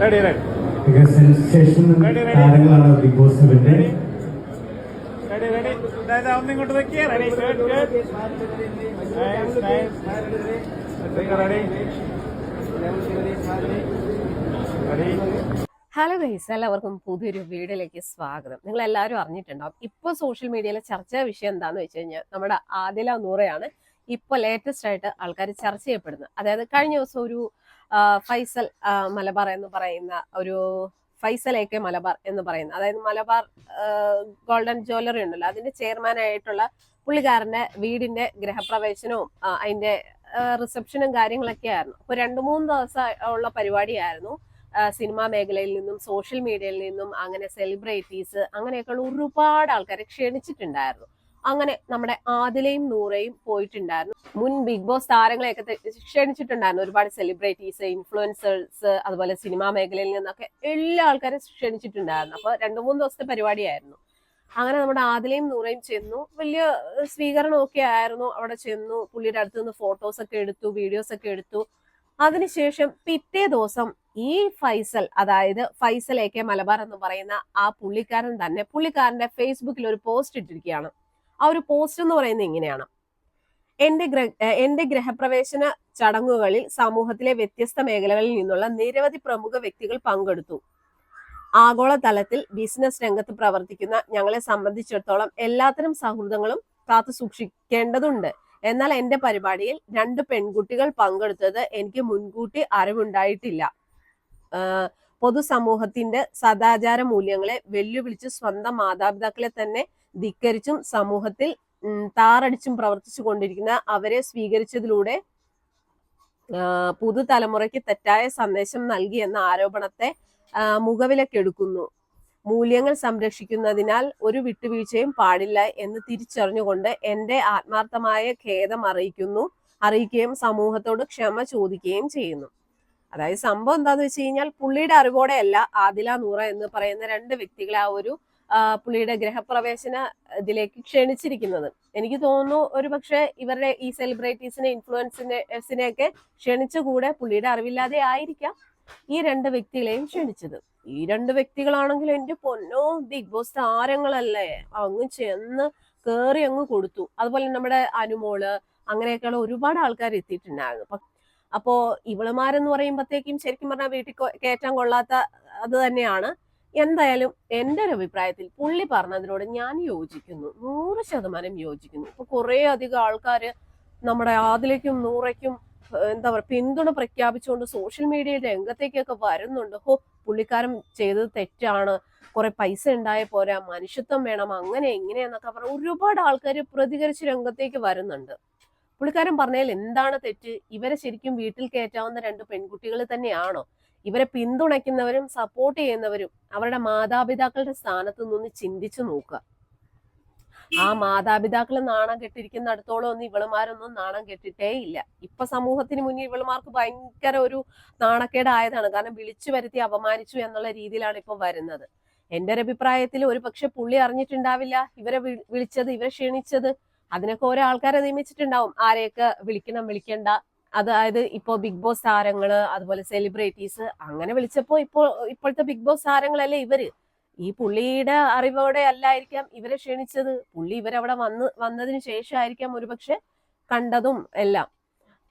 Ready ready മിക sensation താരങ്ങളാണ് Bigg Boss ഇവന്റെ ready ready ready good good nice nice ready ready hello guys എല്ലാവർക്കും പുതിയൊരു വീഡിയോയിലേക്ക് സ്വാഗതം. നിങ്ങൾ എല്ലാവരും അറിഞ്ഞിട്ടുണ്ടാവും ഇപ്പോൾ സോഷ്യൽ മീഡിയയിലെ ചർച്ചാ വിഷയം എന്താണെന്ന് വെച്ച് കഴിഞ്ഞാൽ നമ്മുടെ ആദില നൂറയാണ് ഇപ്പോൾ ലേറ്റസ്റ്റ് ആയിട്ട് ആൾക്കാർ ചർച്ച ചെയ്യപ്പെടുന്നത്. അതായത് കഴിഞ്ഞ ദിവസം ഒരു ഫൈസൽ മലബാർ എന്ന് പറയുന്ന ഒരു ഫൈസൽ എ കെ മലബാർ എന്ന് പറയുന്ന അതായത് മലബാർ ഗോൾഡൻ ജ്വല്ലറി ഉണ്ടല്ലോ അതിന്റെ ചെയർമാൻ ആയിട്ടുള്ള പുള്ളിക്കാരന്റെ വീടിന്റെ ഗൃഹപ്രവേശനവും അതിന്റെ റിസപ്ഷനും കാര്യങ്ങളൊക്കെ ആയിരുന്നു. അപ്പൊ രണ്ടു മൂന്ന് ദിവസം ഉള്ള പരിപാടിയായിരുന്നു. സിനിമാ മേഖലയിൽ നിന്നും സോഷ്യൽ മീഡിയയിൽ നിന്നും അങ്ങനെ സെലിബ്രിറ്റീസ് അങ്ങനെയൊക്കെയുള്ള ഒരുപാട് ആൾക്കാരെ ക്ഷണിച്ചിട്ടുണ്ടായിരുന്നു. അങ്ങനെ നമ്മുടെ ആദിലയും നൂറയും പോയിട്ടുണ്ടായിരുന്നു. മുൻ ബിഗ് ബോസ് താരങ്ങളെയൊക്കെ ക്ഷണിച്ചിട്ടുണ്ടായിരുന്നു. ഒരുപാട് സെലിബ്രിറ്റീസ് ഇൻഫ്ലുവൻസേഴ്സ് അതുപോലെ സിനിമാ മേഖലയിൽ നിന്നൊക്കെ എല്ലാ ആൾക്കാരും ക്ഷണിച്ചിട്ടുണ്ടായിരുന്നു. അപ്പൊ രണ്ടു മൂന്ന് ദിവസത്തെ പരിപാടിയായിരുന്നു. അങ്ങനെ നമ്മുടെ ആദിലയും നൂറയും ചെന്നു. വലിയ സ്വീകരണം സ്വീകരണമൊക്കെ ആയിരുന്നു. അവിടെ ചെന്നു. പുള്ളിയുടെ അടുത്ത് നിന്ന് ഫോട്ടോസ് ഒക്കെ എടുത്തു വീഡിയോസ് ഒക്കെ എടുത്തു. അതിനുശേഷം പിറ്റേ ദിവസം ഈ ഫൈസൽ അതായത് ഫൈസൽ എ കെ മലബാർ എന്ന് പറയുന്ന ആ പുള്ളിക്കാരൻ തന്നെ പുള്ളിക്കാരന്റെ ഫേസ്ബുക്കിൽ ഒരു പോസ്റ്റ് ഇട്ടിരിക്കുകയാണ്. ആ ഒരു പോസ്റ്റ് എന്ന് പറയുന്നത് ഇങ്ങനെയാണ്. എന്റെ ഗ്രഹ എന്റെ ഗ്രഹപ്രവേശന ചടങ്ങുകളിൽ സമൂഹത്തിലെ വ്യത്യസ്ത മേഖലകളിൽ നിന്നുള്ള നിരവധി പ്രമുഖ വ്യക്തികൾ പങ്കെടുത്തു. ആഗോളതലത്തിൽ ബിസിനസ് രംഗത്ത് പ്രവർത്തിക്കുന്ന ഞങ്ങളെ സംബന്ധിച്ചിടത്തോളം എല്ലാത്തരം സൗഹൃദങ്ങളും കാത്തു സൂക്ഷിക്കേണ്ടതുണ്ട്. എന്നാൽ എന്റെ പരിപാടിയിൽ രണ്ട് പെൺകുട്ടികൾ പങ്കെടുത്തത് എനിക്ക് മുൻകൂട്ടി അറിവുണ്ടായിട്ടില്ല. പൊതുസമൂഹത്തിന്റെ സദാചാര മൂല്യങ്ങളെ വെല്ലുവിളിച്ച് സ്വന്തം മാതാപിതാക്കളെ തന്നെ ധിക്കരിച്ചും സമൂഹത്തിൽ താറടിച്ചും പ്രവർത്തിച്ചു കൊണ്ടിരിക്കുന്ന അവരെ സ്വീകരിച്ചതിലൂടെ പുതുതലമുറയ്ക്ക് തെറ്റായ സന്ദേശം നൽകി എന്ന ആരോപണത്തെ മുഖവിലക്കെടുക്കുന്നു മൂല്യങ്ങൾ സംരക്ഷിക്കുന്നതിനാൽ ഒരു വിട്ടുവീഴ്ചയും പാടില്ല എന്ന് തിരിച്ചറിഞ്ഞുകൊണ്ട് എന്റെ ആത്മാർത്ഥമായ ഖേദം അറിയിക്കുന്നു അറിയിക്കുകയും സമൂഹത്തോട് ക്ഷമ ചോദിക്കുകയും ചെയ്യുന്നു. അതായത് സംഭവം എന്താന്ന് വെച്ച് കഴിഞ്ഞാൽ പുള്ളിയുടെ അറിവോടെയല്ല ആദില നൂറ എന്ന് പറയുന്ന രണ്ട് വ്യക്തികളെ ആ ഒരു പുള്ളിയുടെ ഗ്രഹപ്രവേശന ഇതിലേക്ക് ക്ഷണിച്ചിരിക്കുന്നത്. എനിക്ക് തോന്നുന്നു ഒരു പക്ഷേ ഇവരുടെ ഈ സെലിബ്രിറ്റീസിനെ ഇൻഫ്ലുവൻസിനെ ഒക്കെ ക്ഷണിച്ച കൂടെ പുള്ളിയുടെ അറിവില്ലാതെ ആയിരിക്കാം ഈ രണ്ട് വ്യക്തികളെയും ക്ഷണിച്ചത്. ഈ രണ്ട് വ്യക്തികളാണെങ്കിൽ എന്റെ പൊന്നോ ബിഗ് ബോസ് താരങ്ങളല്ലേ? അങ്ങ് ചെന്ന് കേറി അങ്ങ് കൊടുത്തു. അതുപോലെ നമ്മുടെ അനുമോൾ അങ്ങനെയൊക്കെയുള്ള ഒരുപാട് ആൾക്കാർ എത്തിയിട്ടുണ്ടായിരുന്നു. അപ്പൊ ഇവളുമാരെന്ന് പറയുമ്പോഴത്തേക്കും ശരിക്കും പറഞ്ഞാൽ വീട്ടിൽ കയറ്റാൻ കൊള്ളാത്ത അത് തന്നെയാണ്. എന്തായാലും എന്റെ ഒരു അഭിപ്രായത്തിൽ പുള്ളി പറഞ്ഞതിനോട് ഞാൻ യോജിക്കുന്നു. നൂറ് ശതമാനം യോജിക്കുന്നു. ഇപ്പൊ കുറേ അധികം ആൾക്കാര് നമ്മുടെ ആദിലേക്കും നൂറയ്ക്കും എന്താ പറയുക പിന്തുണ പ്രഖ്യാപിച്ചുകൊണ്ട് സോഷ്യൽ മീഡിയ രംഗത്തേക്കൊക്കെ വരുന്നുണ്ട്. ഹോ പുള്ളിക്കാരൻ ചെയ്തത് തെറ്റാണ്. കുറെ പൈസ ഉണ്ടായ പോരാ മനുഷ്യത്വം വേണം അങ്ങനെ എങ്ങനെയെന്നൊക്കെ പറഞ്ഞ ഒരുപാട് ആൾക്കാർ പ്രതികരിച്ച് രംഗത്തേക്ക് വരുന്നുണ്ട്. പുള്ളിക്കാരൻ പറഞ്ഞാൽ എന്താണ് തെറ്റ്? ഇവരെ ശരിക്കും വീട്ടിൽ കയറ്റാവുന്ന രണ്ട് പെൺകുട്ടികൾ തന്നെയാണോ? ഇവരെ പിന്തുണയ്ക്കുന്നവരും സപ്പോർട്ട് ചെയ്യുന്നവരും അവരുടെ മാതാപിതാക്കളുടെ സ്ഥാനത്ത് നിന്ന് ചിന്തിച്ചു നോക്കുക. ആ മാതാപിതാക്കൾ നാണം കെട്ടിരിക്കുന്ന അടുത്തോളം ഒന്നും ഇവളുമാരൊന്നും നാണം കെട്ടിട്ടേ ഇല്ല. ഇപ്പൊ സമൂഹത്തിന് മുന്നിൽ ഇവളുമാർക്ക് ഭയങ്കര ഒരു നാണക്കേടായതാണ്. കാരണം വിളിച്ചു വരുത്തി അപമാനിച്ചു എന്നുള്ള രീതിയിലാണ് ഇപ്പൊ വരുന്നത്. എന്റെ ഒരു അഭിപ്രായത്തിൽ ഒരു പക്ഷെ പുള്ളി അറിഞ്ഞിട്ടുണ്ടാവില്ല. ഇവരെ വിളിച്ചത് ഇവരെ ക്ഷണിച്ചത്. അതിനൊക്കെ ഓരോ ആൾക്കാരെ നിയമിച്ചിട്ടുണ്ടാവും. ആരെയൊക്കെ വിളിക്കണം വിളിക്കണ്ട. അതായത് ഇപ്പോ ബിഗ് ബോസ് താരങ്ങൾ അതുപോലെ സെലിബ്രിറ്റീസ് അങ്ങനെ വിളിച്ചപ്പോ ഇപ്പോ ഇപ്പോഴത്തെ ബിഗ് ബോസ് താരങ്ങളല്ലേ ഇവർ? ഈ പുള്ളിയുടെ അറിവോടെ അല്ലായിരിക്കാം ഇവരെ ക്ഷണിച്ചത്. പുള്ളി ഇവരവിടെ വന്ന് വന്നതിന് ശേഷമായിരിക്കാം ഒരുപക്ഷെ കണ്ടതും എല്ലാം.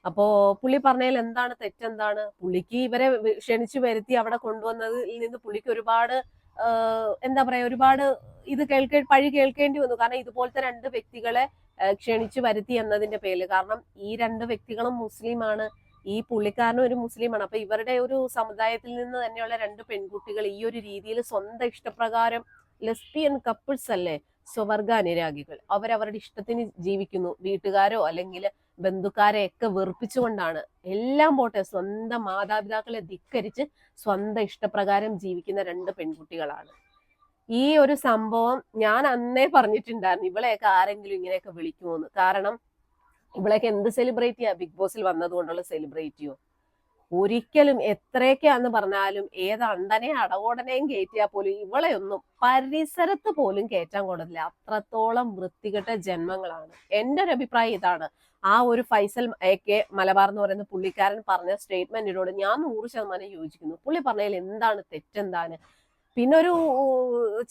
അപ്പോ പുള്ളി പറഞ്ഞതിൽ എന്താണ് തെറ്റെന്താണ്? പുള്ളിക്ക് ഇവരെ ക്ഷണിച്ചു വരുത്തി അവിടെ കൊണ്ടുവന്നതിൽ നിന്ന് പുള്ളിക്ക് ഒരുപാട് എന്താ പറയാ ഒരുപാട് ഇത് കേൾക്കേ പഴി കേൾക്കേണ്ടി വന്നു. കാരണം ഇതുപോലത്തെ രണ്ട് വ്യക്തികളെ ക്ഷണിച്ചു വരുത്തി എന്നതിന്റെ പേരിൽ കാരണം ഈ രണ്ട് വ്യക്തികളും മുസ്ലിമാണ്. ഈ പുള്ളിക്കാരനും ഒരു മുസ്ലിമാണ്. അപ്പൊ ഇവരുടെ ഒരു സമുദായത്തിൽ നിന്ന് തന്നെയുള്ള രണ്ട് പെൺകുട്ടികൾ ഈ ഒരു രീതിയിൽ സ്വന്തം ഇഷ്ടപ്രകാരം ലെസ്ബിയൻ കപ്പിൾസ് അല്ലേ സ്വവർഗ അനുരാഗികൾ അവരവരുടെ ഇഷ്ടത്തിന് ജീവിക്കുന്നു. വീട്ടുകാരോ അല്ലെങ്കിൽ ബന്ധുക്കാരെ ഒക്കെ വെറുപ്പിച്ചുകൊണ്ടാണ് എല്ലാം പോട്ടെ സ്വന്തം മാതാപിതാക്കളെ ധിക്കരിച്ച് സ്വന്തം ഇഷ്ടപ്രകാരം ജീവിക്കുന്ന രണ്ട് പെൺകുട്ടികളാണ്. ഈ ഒരു സംഭവം ഞാൻ അന്നേ പറഞ്ഞിട്ടുണ്ടായിരുന്നു ഇവളെയൊക്കെ ആരെങ്കിലും ഇങ്ങനെയൊക്കെ വിളിക്കുമോന്ന്. കാരണം ഇവളെയൊക്കെ എന്ത് സെലിബ്രേറ്റ് ചെയ്യാം ബിഗ് ബോസിൽ വന്നതുകൊണ്ടുള്ള സെലിബ്രിറ്റിയോ ഒരിക്കലും എത്രയൊക്കെയാന്ന് പറഞ്ഞാലും ഏത് അണ്ടനെ അടവോടനെയും കയറ്റിയാൽ പോലും ഇവളെ ഒന്നും പരിസരത്ത് പോലും കയറ്റാൻ കൊള്ളത്തില്ല അത്രത്തോളം വൃത്തികെട്ട ജന്മങ്ങളാണ്. എന്റെ ഒരു അഭിപ്രായം ഇതാണ്. ആ ഒരു ഫൈസൽ എ കെ മലബാർ എന്ന് പറയുന്ന പുള്ളിക്കാരൻ പറഞ്ഞ സ്റ്റേറ്റ്മെന്റിനോട് ഞാൻ നൂറ് ശതമാനം യോജിക്കുന്നു. പുള്ളി പറഞ്ഞതിൽ എന്താണ് തെറ്റെന്താണ്? പിന്നെ ഒരു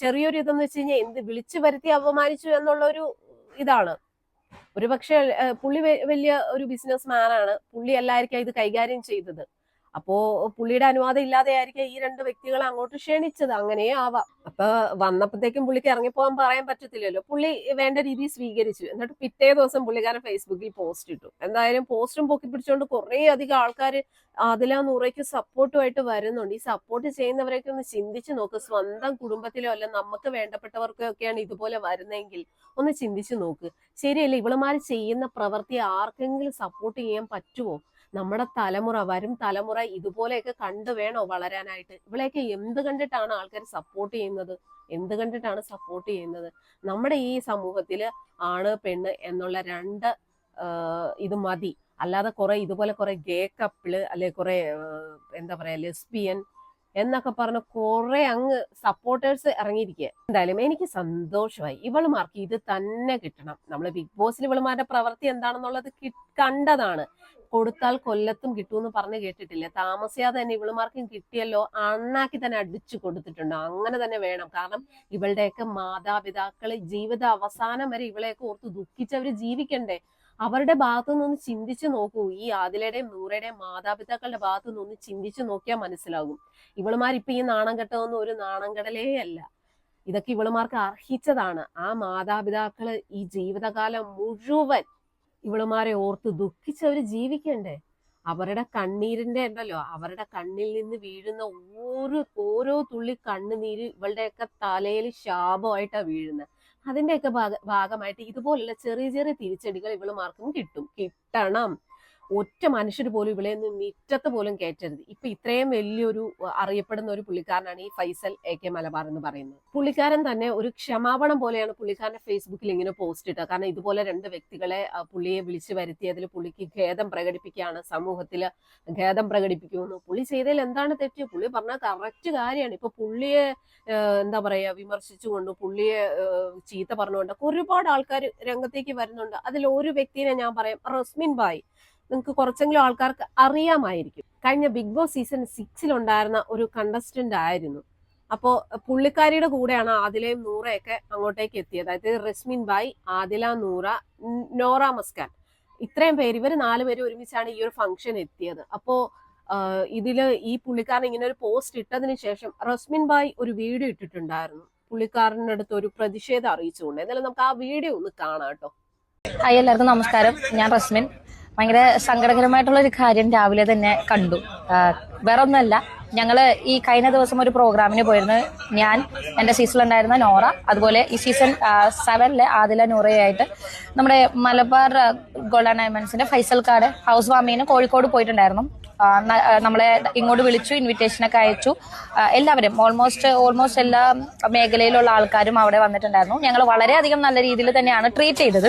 ചെറിയൊരു ഇതെന്ന് വെച്ച് കഴിഞ്ഞാൽ എന്ത് വിളിച്ചു വരുത്തി അപമാനിച്ചു എന്നുള്ള ഒരു ഇതാണ്. ഒരു പക്ഷേ പുള്ളി വലിയ ഒരു ബിസിനസ് മാനാണ് പുള്ളി അല്ലായിരിക്കാം ഇത് കൈകാര്യം ചെയ്തത്. അപ്പോ പുള്ളിയുടെ അനുവാദം ഇല്ലാതെ ആയിരിക്കാം ഈ രണ്ട് വ്യക്തികളെ അങ്ങോട്ട് ക്ഷണിച്ചത്. അങ്ങനെയേ ആവാം. അപ്പൊ വന്നപ്പോഴത്തേക്കും പുള്ളിക്ക് ഇറങ്ങിപ്പോകാൻ പറയാൻ പറ്റത്തില്ലല്ലോ. പുള്ളി വേണ്ട രീതിയിൽ സ്വീകരിച്ചു. എന്നിട്ട് പിറ്റേ ദിവസം പുള്ളിക്കാരൻ ഫേസ്ബുക്കിൽ പോസ്റ്റ് ഇട്ടു. എന്തായാലും പോസ്റ്റും പൊക്കി പിടിച്ചുകൊണ്ട് കുറെ അധികം ആൾക്കാർ അതിലാ നൂറയ്ക്ക് സപ്പോർട്ടുമായിട്ട് വരുന്നുണ്ട്. ഈ സപ്പോർട്ട് ചെയ്യുന്നവരെയൊക്കെ ഒന്ന് ചിന്തിച്ചു നോക്ക്. സ്വന്തം കുടുംബത്തിലോ അല്ല നമുക്ക് വേണ്ടപ്പെട്ടവർക്കോ ഒക്കെയാണ് ഇതുപോലെ വരുന്നതെങ്കിൽ ഒന്ന് ചിന്തിച്ചു നോക്ക്. ശരിയല്ലേ? ഇവളുമാർ ചെയ്യുന്ന പ്രവൃത്തി ആർക്കെങ്കിലും സപ്പോർട്ട് ചെയ്യാൻ പറ്റുമോ? നമ്മുടെ തലമുറ വരും തലമുറ ഇതുപോലെയൊക്കെ കണ്ടു വേണോ വളരാനായിട്ട്? ഇവളെയൊക്കെ എന്ത് കണ്ടിട്ടാണ് ആൾക്കാർ സപ്പോർട്ട് ചെയ്യുന്നത്? എന്ത് കണ്ടിട്ടാണ് സപ്പോർട്ട് ചെയ്യുന്നത്? നമ്മുടെ ഈ സമൂഹത്തിൽ ആണ് പെണ്ണ് എന്നുള്ള രണ്ട് ഇത് മതി. അല്ലാതെ കുറെ ഇതുപോലെ കുറെ ഗേ കപ്പിൾ അല്ലെ കുറെ എന്താ പറയാ ലെസ്ബിയൻ എന്നൊക്കെ പറഞ്ഞ് കുറെ അങ്ങ് സപ്പോർട്ടേഴ്സ് ഇറങ്ങിയിരിക്കുക എന്തായാലും എനിക്ക് സന്തോഷമായി. ഇവളുമാർക്ക് ഇത് തന്നെ കിട്ടണം. നമ്മൾ ബിഗ് ബോസിൽ ഇവളുമാരുടെ പ്രവൃത്തി എന്താണെന്നുള്ളത് കണ്ടതാണ്. കൊടുത്താൽ കൊല്ലത്തും കിട്ടുമെന്ന് പറഞ്ഞ് കേട്ടിട്ടില്ല? താമസിയാതെ തന്നെ ഇവളുമാർക്കും കിട്ടിയല്ലോ? അണ്ണാക്കി തന്നെ അടിച്ചു കൊടുത്തിട്ടുണ്ട്. അങ്ങനെ തന്നെ വേണം. കാരണം ഇവളുടെയൊക്കെ മാതാപിതാക്കൾ ജീവിത അവസാനം വരെ ഇവളെയൊക്കെ ഓർത്ത് ദുഃഖിച്ചവര് ജീവിക്കണ്ടേ? അവരുടെ ഭാഗത്തു നിന്ന് ചിന്തിച്ചു നോക്കൂ. ഈ ആദിലയുടെയും നൂറയുടെയും മാതാപിതാക്കളുടെ ഭാഗത്തു നിന്ന് ചിന്തിച്ചു നോക്കിയാൽ മനസ്സിലാകും. ഇവളുമാർ ഇപ്പൊ ഈ നാണം കെട്ടതൊന്നും ഒരു നാണം കടലേ അല്ല. ഇതൊക്കെ ഇവളുമാർക്ക് അർഹിച്ചതാണ്. ആ മാതാപിതാക്കൾ ഈ ജീവിതകാലം മുഴുവൻ ഇവളുമാരെ ഓർത്ത് ദുഃഖിച്ചവര് ജീവിക്കണ്ടേ? അവരുടെ കണ്ണീരിന്റെ ഉണ്ടല്ലോ. അവരുടെ കണ്ണിൽ നിന്ന് വീഴുന്ന ഓരോ ഓരോ തുള്ളി കണ്ണുനീര് ഇവളുടെയൊക്കെ തലയിൽ ശാപമായിട്ടാ വീഴുന്നത്. അതിന്റെയൊക്കെ ഭാഗ ഭാഗമായിട്ട് ഇതുപോലുള്ള ചെറിയ ചെറിയ തിരിച്ചടികൾ ഇവളുമാർക്കും കിട്ടും. കിട്ടണം. ഒറ്റ മനുഷ്യർ പോലും ഇവിടെ നിന്ന് മിറ്റത്ത് പോലും കയറ്റരുത് ഇപ്പൊ ഇത്രയും വലിയൊരു അറിയപ്പെടുന്ന ഒരു പുള്ളിക്കാരനാണ് ഈ ഫൈസൽ എ കെ മലബാർ എന്ന് പറയുന്നത്. പുള്ളിക്കാരൻ തന്നെ ഒരു ക്ഷമാപണം പോലെയാണ് പുള്ളിക്കാരന്റെ ഫേസ്ബുക്കിൽ ഇങ്ങനെ പോസ്റ്റ് ഇട്ടത്. കാരണം ഇതുപോലെ രണ്ട് വ്യക്തികളെ പുള്ളിയെ വിളിച്ചു വരുത്തിയതിൽ പുള്ളിക്ക് ഖേദം പ്രകടിപ്പിക്കുകയാണ് സമൂഹത്തിൽ ഖേദം പ്രകടിപ്പിക്കുമെന്ന് പുള്ളി ചെയ്തതിൽ എന്താണ് തെറ്റ്? പുള്ളി പറഞ്ഞ കറക്റ്റ് കാര്യമാണ്. ഇപ്പൊ പുള്ളിയെ എന്താ പറയാ വിമർശിച്ചുകൊണ്ട് പുള്ളിയെ ചീത്ത പറഞ്ഞുകൊണ്ട് ഒരുപാട് ആൾക്കാർ രംഗത്തേക്ക് വരുന്നുണ്ട്. അതിൽ ഒരു വ്യക്തിനെ ഞാൻ പറയാം റസ്മിൻ ബായ് നിങ്ങൾക്ക് കുറച്ചെങ്കിലും ആൾക്കാർക്ക് അറിയാമായിരിക്കും. കഴിഞ്ഞ ബിഗ് ബോസ് സീസൺ സിക്സിൽ ഉണ്ടായിരുന്ന ഒരു കണ്ടസ്റ്റന്റ് ആയിരുന്നു. അപ്പോ പുള്ളിക്കാരിയുടെ കൂടെയാണ് ആദിലയും നൂറയൊക്കെ അങ്ങോട്ടേക്ക് എത്തിയത്. അതായത് റസ്മിൻ ബായ് ആദില നൂറ നോറ മസ്കാൻ. ഇത്രയും പേര് ഇവർ നാലുപേരും ഒരുമിച്ചാണ് ഈ ഒരു ഫംഗ്ഷൻ എത്തിയത്. അപ്പോ ഇതിൽ ഈ പുള്ളിക്കാരൻ ഇങ്ങനെ ഒരു പോസ്റ്റ് ഇട്ടതിന് ശേഷം റസ്മിൻ ബായ് ഒരു വീഡിയോ ഇട്ടിട്ടുണ്ടായിരുന്നു. പുള്ളിക്കാരന്റെ അടുത്ത് ഒരു പ്രതിഷേധം അറിയിച്ചുകൊണ്ട്. എന്നാലും നമുക്ക് ആ വീഡിയോ ഒന്ന് കാണാം കേട്ടോ. ഹായ് എല്ലാവർക്കും നമസ്കാരം. ഞാൻ റസ്മിൻ. ഭയങ്കര സങ്കടകരമായിട്ടുള്ള ഒരു കാര്യം രാവിലെ തന്നെ കണ്ടു. വേറെ ഒന്നല്ല ഞങ്ങൾ ഈ കഴിഞ്ഞ ദിവസം ഒരു പ്രോഗ്രാമിന് പോയിരുന്നു. ഞാൻ എന്റെ സീസണിലുണ്ടായിരുന്ന നോറ അതുപോലെ ഈ സീസൺ സെവനിലെ ആദില നോറയായിട്ട് നമ്മുടെ മലബാർ ഗോൾഡൻ ഡയമണ്ട്സിന്റെ ഫൈസൽ കാർഡ് ഹൗസ് വാമീന് കോഴിക്കോട് പോയിട്ടുണ്ടായിരുന്നു. നമ്മളെ ഇങ്ങോട്ട് വിളിച്ചു ഇൻവിറ്റേഷൻ ഒക്കെ അയച്ചു. എല്ലാവരും ഓൾമോസ്റ്റ് ഓൾമോസ്റ്റ് എല്ലാ മേഖലയിലുള്ള ആൾക്കാരും അവിടെ വന്നിട്ടുണ്ടായിരുന്നു. ഞങ്ങൾ വളരെയധികം നല്ല രീതിയിൽ തന്നെയാണ് ട്രീറ്റ് ചെയ്തത്.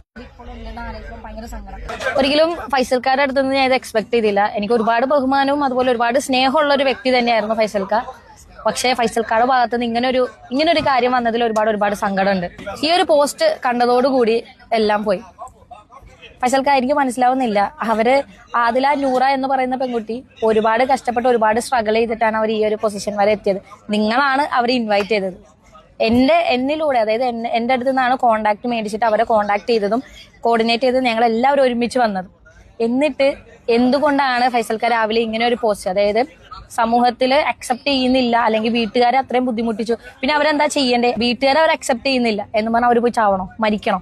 ഒരിക്കലും ഫൈസൽക്കാരുടെ അടുത്ത് നിന്ന് ഞാൻ ഇത് എക്സ്പെക്ട് ചെയ്തില്ല. എനിക്ക് ഒരുപാട് ബഹുമാനവും അതുപോലെ ഒരുപാട് സ്നേഹമുള്ള ഒരു വ്യക്തി തന്നെയായിരുന്നു ഫൈസൽക്ക. പക്ഷേ ഫൈസൽക്കാരുടെ ഭാഗത്ത് നിന്ന് ഇങ്ങനെ ഒരു ഇങ്ങനെ ഒരു കാര്യം വന്നതിൽ ഒരുപാട് ഒരുപാട് സങ്കടമുണ്ട്. ഈ ഒരു പോസ്റ്റ് കണ്ടതോടുകൂടി എല്ലാം പോയി. ഫൈസൽക്കാർ എനിക്ക് മനസ്സിലാവുന്നില്ല. അവർ ആദില നൂറ എന്ന് പറയുന്ന പെൺകുട്ടി ഒരുപാട് കഷ്ടപ്പെട്ട് ഒരുപാട് സ്ട്രഗിൾ ചെയ്തിട്ടാണ് അവർ ഈ ഒരു പൊസിഷൻ വരെ എത്തിയത്. നിങ്ങളാണ് അവരെ ഇൻവൈറ്റ് ചെയ്തത്. എന്റെ എന്നിലൂടെ അതായത് എന്റെ അടുത്ത് നിന്നാണ് കോണ്ടാക്ട് മേടിച്ചിട്ട് അവരെ കോണ്ടാക്ട് ചെയ്തതും കോർഡിനേറ്റ് ചെയ്തതും ഞങ്ങൾ എല്ലാവരും ഒരുമിച്ച് വന്നത്. എന്നിട്ട് എന്തുകൊണ്ടാണ് ഫൈസൽക്ക രാവിലെ ഇങ്ങനെ ഒരു പോസ്റ്റ് അതായത് സമൂഹത്തിൽ അക്സെപ്റ്റ് ചെയ്യുന്നില്ല അല്ലെങ്കിൽ വീട്ടുകാരെ അത്രയും ബുദ്ധിമുട്ടിച്ചു. പിന്നെ അവരെന്താ ചെയ്യണ്ടേ? വീട്ടുകാരെ അവർ അക്സെപ്റ്റ് ചെയ്യുന്നില്ല എന്ന് പറഞ്ഞാൽ അവർ പോയി ചാവണോ? മരിക്കണോ?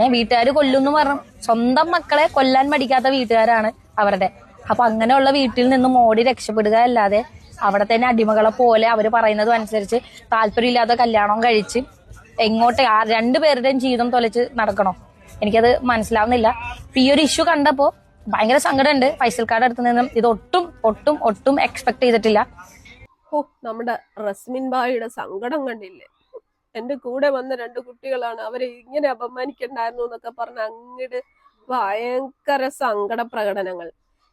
ഏഹ് വീട്ടുകാർ എന്ന് പറഞ്ഞു. സ്വന്തം മക്കളെ കൊല്ലാൻ മടിക്കാത്ത വീട്ടുകാരാണ് അവരുടെ. അപ്പൊ അങ്ങനെയുള്ള വീട്ടിൽ നിന്നും ഓടി രക്ഷപ്പെടുക അല്ലാതെ അവിടെ തന്നെ അടിമകളെ പോലെ അവർ പറയുന്നതും അനുസരിച്ച് താല്പര്യമില്ലാതെ കല്യാണം കഴിച്ച് എങ്ങോട്ട് ആ രണ്ടുപേരുടെയും ജീവിതം തൊലച്ച് നടക്കണോ? എനിക്കത് മനസ്സിലാവുന്നില്ല. ഈ ഒരു ഇഷ്യൂ കണ്ടപ്പോൾ ഭയങ്കര സങ്കടമുണ്ട്. ഫൈസൽക്കാരുടെ അടുത്ത് നിന്നും ഇത് ഒട്ടും ഒട്ടും ഒട്ടും എക്സ്പെക്ട് ചെയ്തിട്ടില്ല. ഓ നമ്മുടെ റസ്മിൻ ബായിയുടെ സങ്കടം കണ്ടില്ലേ? എന്റെ കൂടെ വന്ന രണ്ട് കുട്ടികളാണ് അവരെ ഇങ്ങനെ അപമാനിക്കണ്ടായിരുന്നു എന്നൊക്കെ പറഞ്ഞ അങ്ങട് ഭയങ്കര സങ്കട പ്രകടനങ്ങൾ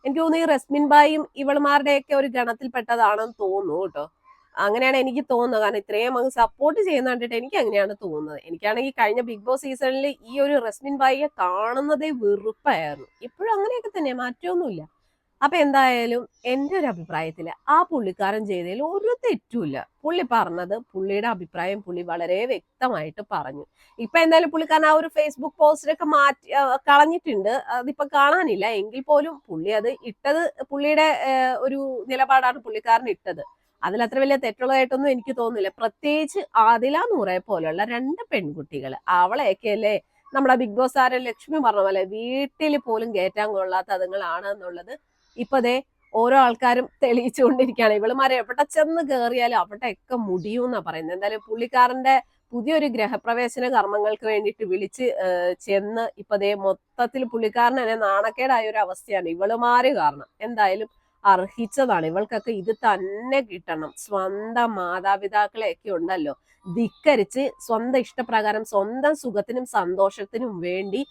എനിക്ക് തോന്നുന്നു ഈ റസ്മിൻ ബായും ഇവളുമാരുടെയൊക്കെ ഒരു ഗണത്തിൽപ്പെട്ടതാണെന്ന് തോന്നുന്നു കേട്ടോ. അങ്ങനെയാണ് എനിക്ക് തോന്നുന്നത്. കാരണം ഇത്രയും അങ്ങ് സപ്പോർട്ട് ചെയ്യുന്ന കണ്ടിട്ട് എനിക്ക് അങ്ങനെയാണ് തോന്നുന്നത്. എനിക്കാണെങ്കിൽ കഴിഞ്ഞ ബിഗ് ബോസ് സീസണിൽ ഈ ഒരു റസ്മിൻ ബായിയെ കാണുന്നതേ വെറുപ്പായിരുന്നു. ഇപ്പോഴും അങ്ങനെയൊക്കെ തന്നെ മാറ്റമൊന്നുമില്ല. അപ്പൊ എന്തായാലും എന്റെ ഒരു അഭിപ്രായത്തിൽ ആ പുള്ളിക്കാരൻ ചെയ്തതിൽ ഒരു തെറ്റുമില്ല. പുള്ളി പറഞ്ഞത് പുള്ളിയുടെ അഭിപ്രായം പുള്ളി വളരെ വ്യക്തമായിട്ട് പറഞ്ഞു. ഇപ്പൊ എന്തായാലും പുള്ളിക്കാരൻ ആ ഒരു ഫേസ്ബുക്ക് പോസ്റ്റിലൊക്കെ മാറ്റി കളഞ്ഞിട്ടുണ്ട്. അതിപ്പോ കാണാനില്ല. എങ്കിൽ പോലും പുള്ളി അത് ഇട്ടത് പുള്ളിയുടെ ഒരു നിലപാടാണ് പുള്ളിക്കാരൻ ഇട്ടത്. അതിൽ അത്ര വലിയ തെറ്റുള്ളതായിട്ടൊന്നും എനിക്ക് തോന്നുന്നില്ല. പ്രത്യേകിച്ച് ആദില നൂറെ പോലെയുള്ള രണ്ട് പെൺകുട്ടികൾ. അവളെയൊക്കെ അല്ലേ നമ്മുടെ ബിഗ് ബോസ് ആരെ ലക്ഷ്മി പറഞ്ഞ പോലെ വീട്ടിൽ പോലും കയറ്റാൻ കൊള്ളാത്ത അതുങ്ങളാണ് എന്നുള്ളത് ഇപ്പൊ ദേ ഓരോ ആൾക്കാരും തെളിയിച്ചുകൊണ്ടിരിക്കുകയാണ്. ഇവൾ ഇവളുമാരെ എവിടെ ചെന്ന് കയറിയാലും അവിടെയൊക്കെ മുടിയൂന്നാ പറയുന്നത്. എന്തായാലും പുള്ളിക്കാരന്റെ പുതിയൊരു ഗ്രഹപ്രവേശന കർമ്മങ്ങൾക്ക് വേണ്ടിയിട്ട് വിളിച്ച് ചെന്ന് ഇപ്പൊ ദേ മൊത്തത്തിൽ പുള്ളിക്കാരൻ തന്നെ നാണക്കേടായ ഒരു അവസ്ഥയാണ് ഇവൾ ഇവളുമാര് കാരണം. എന്തായാലും അർഹിച്ചതാണ്. ഇവൾക്കൊക്കെ ഇത് തന്നെ കിട്ടണം. സ്വന്തം മാതാപിതാക്കളെയൊക്കെ ഉണ്ടല്ലോ. ധിക്കരിച്ച് സ്വന്തം ഇഷ്ടപ്രകാരം സ്വന്തം സുഖത്തിനും സന്തോഷത്തിനും വേണ്ടി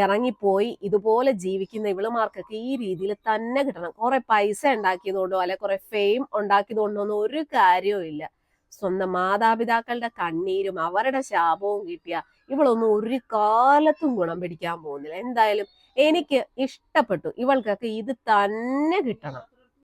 ഇറങ്ങിപ്പോയി ഇതുപോലെ ജീവിക്കുന്ന ഇവളുമാർക്കൊക്കെ ഈ രീതിയിൽ തന്നെ കിട്ടണം. കുറെ പൈസ ഉണ്ടാക്കിയതുകൊണ്ടോ അല്ലെ കുറെ ഫെയിം ഉണ്ടാക്കിയതുകൊണ്ടോ ഒന്നും ഒരു കാര്യവും ഇല്ല സ്വന്തം മാതാപിതാക്കളുടെ കണ്ണീരും അവരുടെ ശാപവും കിട്ടിയ ഇവളൊന്നും ഒരു കാലത്തും ഗുണം പിടിക്കാൻ പോകുന്നില്ല. എന്തായാലും എനിക്ക് ഇഷ്ടപ്പെട്ടു. ഇവൾക്കൊക്കെ ഇത് തന്നെ കിട്ടണം.